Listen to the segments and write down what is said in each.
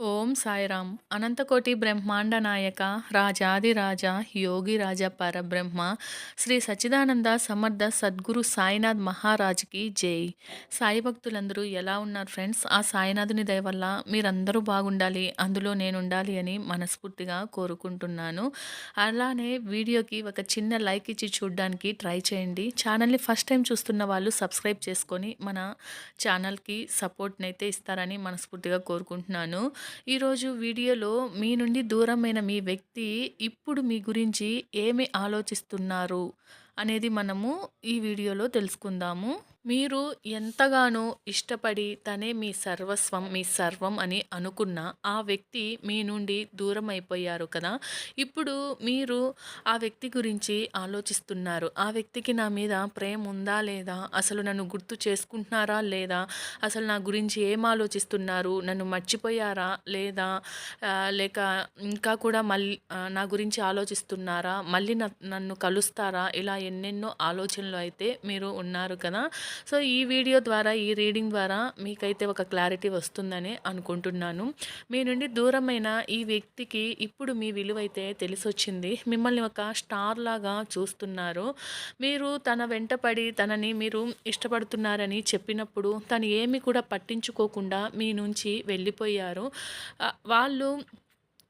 ఓం సాయిరామ్. అనంతకోటి బ్రహ్మాండ నాయక రాజాదిరాజ యోగిరాజ పరబ్రహ్మ శ్రీ సచ్చిదానంద సమర్థ సద్గురు సాయినాథ్ మహారాజ్కి జై. సాయి భక్తులందరూ ఎలా ఉన్నారు ఫ్రెండ్స్? ఆ సాయినాథుని దయ వల్ల మీరందరూ బాగుండాలి అందులో నేను ఉండాలి అని మనస్ఫూర్తిగా కోరుకుంటున్నాను. అలానే వీడియోకి ఒక చిన్న లైక్ ఇచ్చి చూడడానికి ట్రై చేయండి. ఛానల్ని ఫస్ట్ టైం చూస్తున్న వాళ్ళు సబ్స్క్రైబ్ చేసుకొని మన ఛానల్కి సపోర్ట్ని అయితే ఇస్తారని మనస్ఫూర్తిగా కోరుకుంటున్నాను. ఈరోజు వీడియోలో మీ నుండి దూరమైన మీ వ్యక్తి ఇప్పుడు మీ గురించి ఏమి ఆలోచిస్తున్నారు అనేది మనము ఈ వీడియోలో తెలుసుకుందాము. మీరు ఎంతగానో ఇష్టపడి తనే మీ సర్వస్వం మీ సర్వం అని అనుకున్న ఆ వ్యక్తి మీ నుండి దూరం అయిపోయారు కదా. ఇప్పుడు మీరు ఆ వ్యక్తి గురించి ఆలోచిస్తున్నారు. ఆ వ్యక్తికి నా మీద ప్రేమ ఉందా లేదా? అసలు నన్ను గుర్తు చేసుకుంటున్నారా లేదా? అసలు నా గురించి ఏం ఆలోచిస్తున్నారు? నన్ను మర్చిపోయారా లేదా? లేక ఇంకా కూడా మళ్ళీ నా గురించి ఆలోచిస్తున్నారా? మళ్ళీ నన్ను కలుస్తారా? ఇలా ఎన్నెన్నో ఆలోచనలు అయితే మీరు ఉన్నారు కదా. సో ఈ వీడియో ద్వారా ఈ రీడింగ్ ద్వారా మీకైతే ఒక క్లారిటీ వస్తుందని అనుకుంటున్నాను. మీ నుండి దూరమైన ఈ వ్యక్తికి ఇప్పుడు మీ విలువైతే తెలిసొచ్చింది. మిమ్మల్ని ఒక స్టార్ లాగా చూస్తున్నారు. మీరు తన వెంటపడి తనని మీరు ఇష్టపడుతున్నారని చెప్పినప్పుడు తను ఏమి కూడా పట్టించుకోకుండా మీ నుంచి వెళ్ళిపోయారు. వాళ్ళు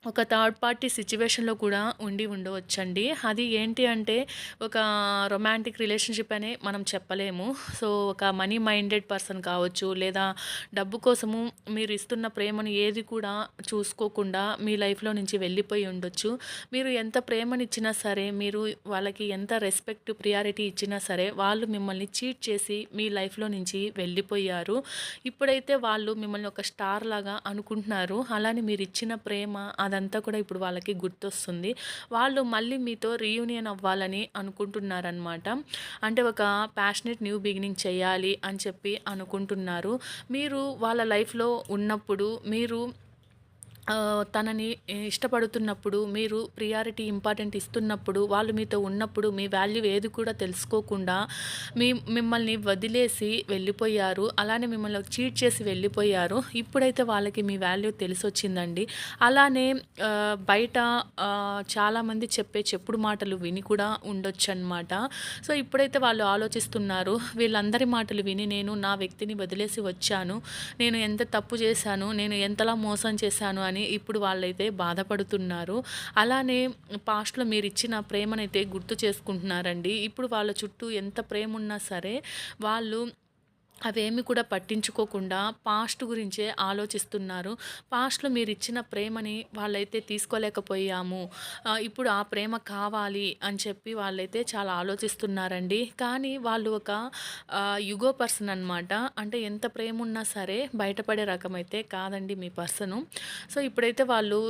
ఒక థర్డ్ పార్టీ సిచ్యువేషన్లో కూడా ఉండి ఉండవచ్చండి. అది ఏంటి అంటే ఒక రొమాంటిక్ రిలేషన్షిప్ అనే మనం చెప్పలేము. సో ఒక మనీ మైండెడ్ పర్సన్ కావచ్చు లేదా డబ్బు కోసము మీరు ఇస్తున్న ప్రేమను ఏది కూడా చూసుకోకుండా మీ లైఫ్లో నుంచి వెళ్ళిపోయి ఉండొచ్చు. మీరు ఎంత ప్రేమనిచ్చినా సరే మీరు వాళ్ళకి ఎంత రెస్పెక్ట్ ప్రియారిటీ ఇచ్చినా సరే వాళ్ళు మిమ్మల్ని చీట్ చేసి మీ లైఫ్లో నుంచి వెళ్ళిపోయారు. ఇప్పుడైతే వాళ్ళు మిమ్మల్ని ఒక స్టార్ లాగా అనుకుంటున్నారు. అలానే మీరు ఇచ్చిన ప్రేమ అదంతా కూడా ఇప్పుడు వాళ్ళకి గుర్తొస్తుంది. వాళ్ళు మళ్ళీ మీతో రీయూనియన్ అవ్వాలని అనుకుంటున్నారనమాట అంటే ఒక ప్యాషనెట్ న్యూ బిగినింగ్ చేయాలి అని చెప్పి అనుకుంటున్నారు. మీరు వాళ్ళ లైఫ్లో ఉన్నప్పుడు మీరు తనని ఇష్టపడుతున్నప్పుడు మీరు ప్రియారిటీ ఇంపార్టెంట్ ఇస్తున్నప్పుడు వాళ్ళు మీతో ఉన్నప్పుడు మీ వాల్యూ ఏది కూడా తెలుసుకోకుండా మీ మిమ్మల్ని వదిలేసి వెళ్ళిపోయారు. అలానే మిమ్మల్ని చీట్ చేసి వెళ్ళిపోయారు. ఇప్పుడైతే వాళ్ళకి మీ వాల్యూ తెలిసొచ్చిందండి. అలానే బయట చాలామంది చెప్పే చెప్పుడు మాటలు విని కూడా ఉండొచ్చు అనమాట సో ఇప్పుడైతే వాళ్ళు ఆలోచిస్తున్నారు వీళ్ళందరి మాటలు విని నేను నా వ్యక్తిని వదిలేసి వచ్చాను. నేను ఎంత తప్పు చేశాను నేను ఎంతలా మోసం చేశాను అని అని ఇప్పుడు వాళ్ళైతే బాధపడుతున్నారు. అలానే పాస్ట్లో మీరు ఇచ్చిన ప్రేమనైతే గుర్తు చేసుకుంటున్నారండి. ఇప్పుడు వాళ్ళ చుట్టూ ఎంత ప్రేమ ఉన్నా సరే వాళ్ళు అవేమి కూడా పట్టించుకోకుండా పాస్ట్ గురించే ఆలోచిస్తున్నారు. పాస్ట్లో మీరు ఇచ్చిన ప్రేమని వాళ్ళైతే తీసుకోలేకపోయాము. ఇప్పుడు ఆ ప్రేమ కావాలి అని చెప్పి వాళ్ళైతే చాలా ఆలోచిస్తున్నారండి. కానీ వాళ్ళు ఒక యుగో పర్సన్ అనమాట అంటే ఎంత ప్రేమ ఉన్నా సరే బయటపడే రకం అయితే కాదండి మీ పర్సను. సో ఇప్పుడైతే వాళ్ళు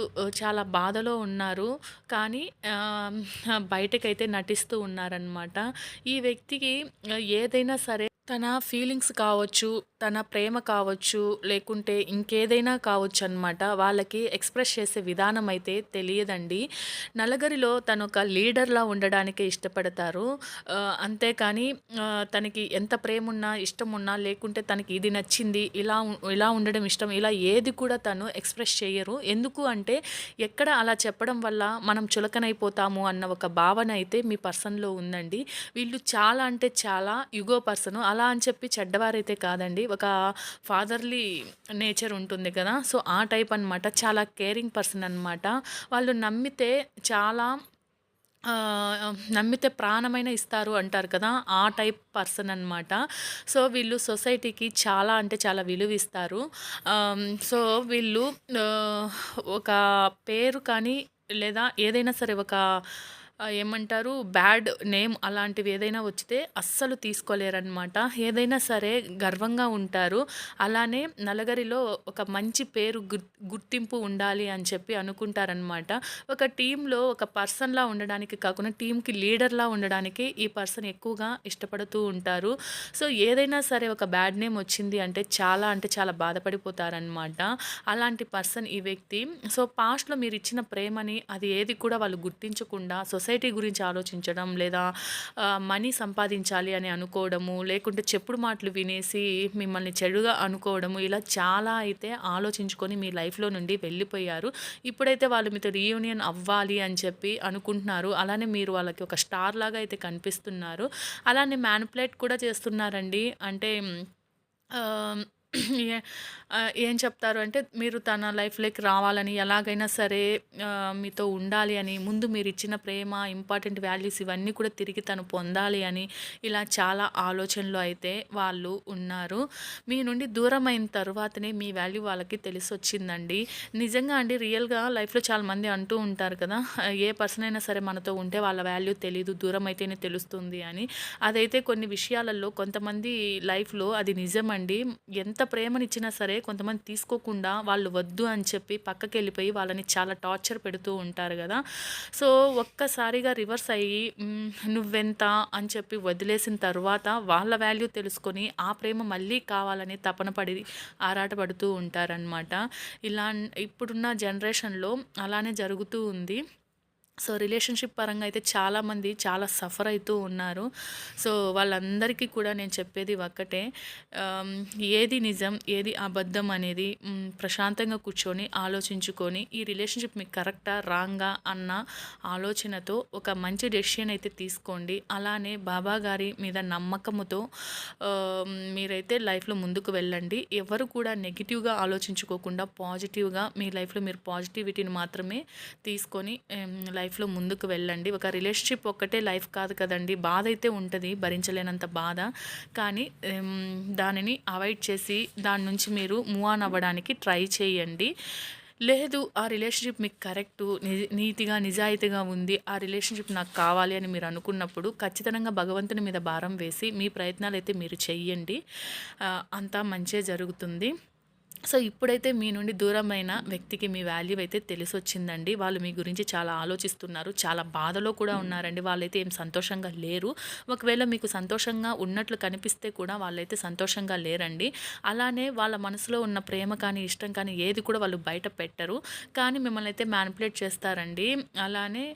చాలా బాధలో ఉన్నారు. కానీ బయటకైతే నటిస్తూ ఉన్నారనమాట ఈ వ్యక్తికి ఏదైనా సరే తన ఫీలింగ్స్ కావచ్చు తన ప్రేమ కావచ్చు లేకుంటే ఇంకేదైనా కావచ్చు అనమాట వాళ్ళకి ఎక్స్ప్రెస్ చేసే విధానం అయితే తెలియదండి. నలగరిలో తను ఒక లీడర్లా ఉండడానికే ఇష్టపడతారు. అంతేకాని తనకి ఎంత ప్రేమ ఉన్నా ఇష్టం ఉన్నా లేకుంటే తనకి ఇది నచ్చింది ఇలా ఇలా ఉండడం ఇష్టం ఇలా ఏది కూడా తను ఎక్స్ప్రెస్ చేయరు. ఎందుకు అంటే ఎక్కడ అలా చెప్పడం వల్ల మనం చులకనైపోతాము అన్న ఒక భావన అయితే మీ పర్సన్లో ఉందండి. వీళ్ళు చాలా అంటే చాలా యుగో పర్సన్ అలా అని చెప్పి చెడ్డవారైతే కాదండి. ఒక ఫాదర్లీ నేచర్ ఉంటుంది కదా. సో ఆ టైప్ అనమాట చాలా కేరింగ్ పర్సన్ అనమాట వాళ్ళు నమ్మితే చాలా నమ్మితే ప్రాణమైన ఇస్తారు అంటారు కదా. ఆ టైప్ పర్సన్ అనమాట సో వీళ్ళు సొసైటీకి చాలా అంటే చాలా విలువ ఇస్తారు సో వీళ్ళు ఒక పేరు కానీ లేదా ఏదైనా సరే ఒక ఏమంటారు? బ్యాడ్ నేమ్ అలాంటివి ఏదైనా వచ్చితే అస్సలు తీసుకోలేరనమాట ఏదైనా సరే గర్వంగా ఉంటారు. అలానే నలగరిలో ఒక మంచి పేరు గుర్తింపు ఉండాలి అని చెప్పి అనుకుంటారనమాట ఒక టీంలో ఒక పర్సన్లా ఉండడానికి కాకుండా టీంకి లీడర్లా ఉండడానికి ఈ పర్సన్ ఎక్కువగా ఇష్టపడుతూ ఉంటారు. సో ఏదైనా సరే ఒక బ్యాడ్ నేమ్ వచ్చింది అంటే చాలా అంటే చాలా బాధపడిపోతారనమాట అలాంటి పర్సన్ ఈ వ్యక్తి. సో పాస్ట్లో మీరు ఇచ్చిన ప్రేమని అది ఏది కూడా వాళ్ళు గుర్తించకుండా సో సొసైటీ గురించి ఆలోచించడం లేదా మనీ సంపాదించాలి అని అనుకోవడము లేకుంటే చెప్పుడు మాటలు వినేసి మిమ్మల్ని చెడుగా అనుకోవడము ఇలా చాలా అయితే ఆలోచించుకొని మీ లైఫ్లో నుండి వెళ్ళిపోయారు. ఇప్పుడైతే వాళ్ళు మీతో రీయూనియన్ అవ్వాలి అని చెప్పి అనుకుంటున్నారు. అలానే మీరు వాళ్ళకి ఒక స్టార్ లాగా అయితే కనిపిస్తున్నారు. అలానే మ్యానిపులేట్ కూడా చేస్తున్నారండి. అంటే ఏం చెప్తారు అంటే మీరు తన లైఫ్‌లోకి రావాలని ఎలాగైనా సరే మీతో ఉండాలి అని ముందు మీరు ఇచ్చిన ప్రేమ, ఇంపార్టెంట్ వాల్యూస్ ఇవన్నీ కూడా తిరిగి తను పొందాలి అని ఇలా చాలా ఆలోచనలు అయితే వాళ్ళు ఉన్నారు. మీ నుండి దూరమైన తర్వాతనే మీ వాల్యూ వాళ్ళకి తెలిసొచ్చిందండి. నిజంగా అండి రియల్‌గా లైఫ్‌లో చాలామంది అంటూ ఉంటారు కదా! ఏ పర్సన్ అయినా సరే మనతో ఉంటే వాళ్ళ వాల్యూ తెలీదు. దూరం అయితేనే తెలుస్తుంది అని. అదైతే కొన్ని విషయాలలో కొంతమంది లైఫ్‌లో అది నిజమండి. ఎంత ప్రేమనిచ్చినా సరే కొంతమంది తీసుకోకుండా వాళ్ళు వద్దు అని చెప్పి పక్కకి వెళ్ళిపోయి వాళ్ళని చాలా టార్చర్ పెడుతూ ఉంటారు కదా సో, ఒక్కసారిగా రివర్స్ అయ్యి నువ్వెంత అని చెప్పి వదిలేసిన తర్వాత వాళ్ళ వాల్యూ తెలుసుకొని ఆ ప్రేమ మళ్ళీ కావాలని తపన పడి ఆరాటపడుతూ ఉంటారనమాట. ఇలా ఇప్పుడున్న జనరేషన్‌లో అలానే జరుగుతూ ఉంది. సో, రిలేషన్‌షిప్ పరంగా అయితే చాలామంది చాలా సఫర్ అవుతూ ఉన్నారు. సో, వాళ్ళందరికీ కూడా నేను చెప్పేది ఒక్కటే ఏది నిజం, ఏది అబద్ధం అనేది ప్రశాంతంగా కూర్చొని ఆలోచించుకొని ఈ రిలేషన్‌షిప్ మీకు కరెక్టా? రాంగా? అన్న ఆలోచనతో ఒక మంచి డెసిషన్ అయితే తీసుకోండి. అలానే బాబా గారి మీద నమ్మకముతో మీరైతే లైఫ్‌లో ముందుకు వెళ్ళండి. ఎవరు కూడా నెగిటివ్గా ఆలోచించుకోకుండా పాజిటివ్‌గా మీ లైఫ్‌లో మీరు పాజిటివిటీని మాత్రమే తీసుకొని లైఫ్ లైఫ్‌లో ముందుకు వెళ్ళండి. ఒక రిలేషన్‌షిప్ ఒక్కటే లైఫ్ కాదు కదండి బాధ అయితే ఉంటుంది భరించలేనంత బాధ. కానీ దానిని అవాయిడ్ చేసి దాని నుంచి మీరు మూవ్ ఆన్ అవ్వడానికి ట్రై చేయండి. లేదు ఆ రిలేషన్‌షిప్ మీకు కరెక్టు ని నీతిగా, నిజాయితీగా ఉంది. ఆ రిలేషన్‌షిప్ నాకు కావాలి అని మీరు అనుకున్నప్పుడు ఖచ్చితంగా భగవంతుని మీద భారం వేసి మీ ప్రయత్నాలు అయితే మీరు చెయ్యండి. అంతా మంచే జరుగుతుంది. సో, ఇప్పుడైతే మీ నుండి దూరమైన వ్యక్తికి మీ వాల్యూ అయితే తెలిసొచ్చిందండి. వాళ్ళు మీ గురించి చాలా ఆలోచిస్తున్నారు. చాలా బాధలో కూడా ఉన్నారండి. వాళ్ళైతే ఏం సంతోషంగా లేరు. ఒకవేళ మీకు సంతోషంగా ఉన్నట్లు కనిపిస్తే కూడా వాళ్ళైతే సంతోషంగా లేరండి. అలానే వాళ్ళ మనసులో ఉన్న ప్రేమ కానీ, ఇష్టం కానీ ఏది కూడా వాళ్ళు బయట పెట్టరు. కానీ మిమ్మల్ని అయితే మ్యానిపులేట్ చేస్తారండి. అలానే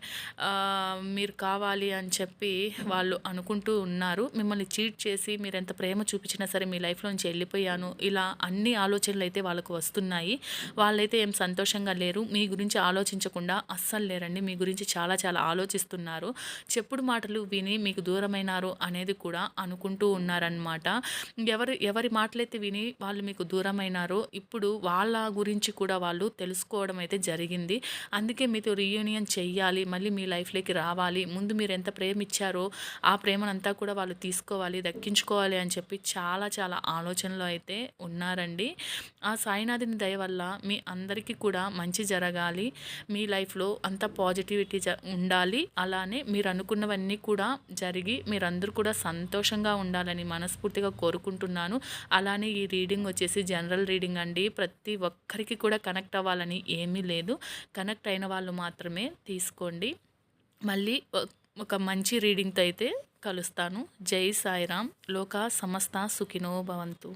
మీరు కావాలి అని చెప్పి వాళ్ళు అనుకుంటూ ఉన్నారు. మిమ్మల్ని చీట్ చేసి మీరెంత ప్రేమ చూపించినా సరే మీ లైఫ్‌లో నుంచి వెళ్ళిపోయాను. ఇలా అన్ని ఆలోచనలు అయితే అయితే వాళ్ళకు వస్తున్నాయి. వాళ్ళైతే ఏం సంతోషంగా లేరు. మీ గురించి ఆలోచించకుండా అస్సలు లేరండి. మీ గురించి చాలా చాలా ఆలోచిస్తున్నారు. చెప్పుడు మాటలు విని మీకు దూరమైనారు అనేది కూడా అనుకుంటూ ఉన్నారనమాట. ఎవరు ఎవరి మాటలైతే విని వాళ్ళు మీకు దూరమైనారో ఇప్పుడు వాళ్ళ గురించి కూడా వాళ్ళు తెలుసుకోవడం అయితే జరిగింది. అందుకే మీతో రీయూనియన్ చెయ్యాలి. మళ్ళీ మీ లైఫ్‌లోకి రావాలి. ముందు మీరు ఎంత ప్రేమ ఇచ్చారో ఆ ప్రేమనంతా కూడా వాళ్ళు తీసుకోవాలి, దక్కించుకోవాలి అని చెప్పి చాలా చాలా ఆలోచనలో అయితే ఉన్నారండి. ఆ ఆ సాయినాథుని దయ వల్ల మీ అందరికీ కూడా మంచి జరగాలి. మీ లైఫ్‌లో అంత పాజిటివిటీ జ ఉండాలి. అలానే మీరు అనుకున్నవన్నీ కూడా జరిగి మీరందరూ కూడా సంతోషంగా ఉండాలని మనస్ఫూర్తిగా కోరుకుంటున్నాను. అలానే ఈ రీడింగ్ వచ్చేసి జనరల్ రీడింగ్ అండి. ప్రతి ఒక్కరికి కూడా కనెక్ట్ అవ్వాలని ఏమీ లేదు. కనెక్ట్ అయిన వాళ్ళు మాత్రమే తీసుకోండి. మళ్ళీ ఒక మంచి రీడింగ్‌తో అయితే కలుస్తాను. జై సాయిరామ్ లోక సమస్త సుఖినో భవంతు.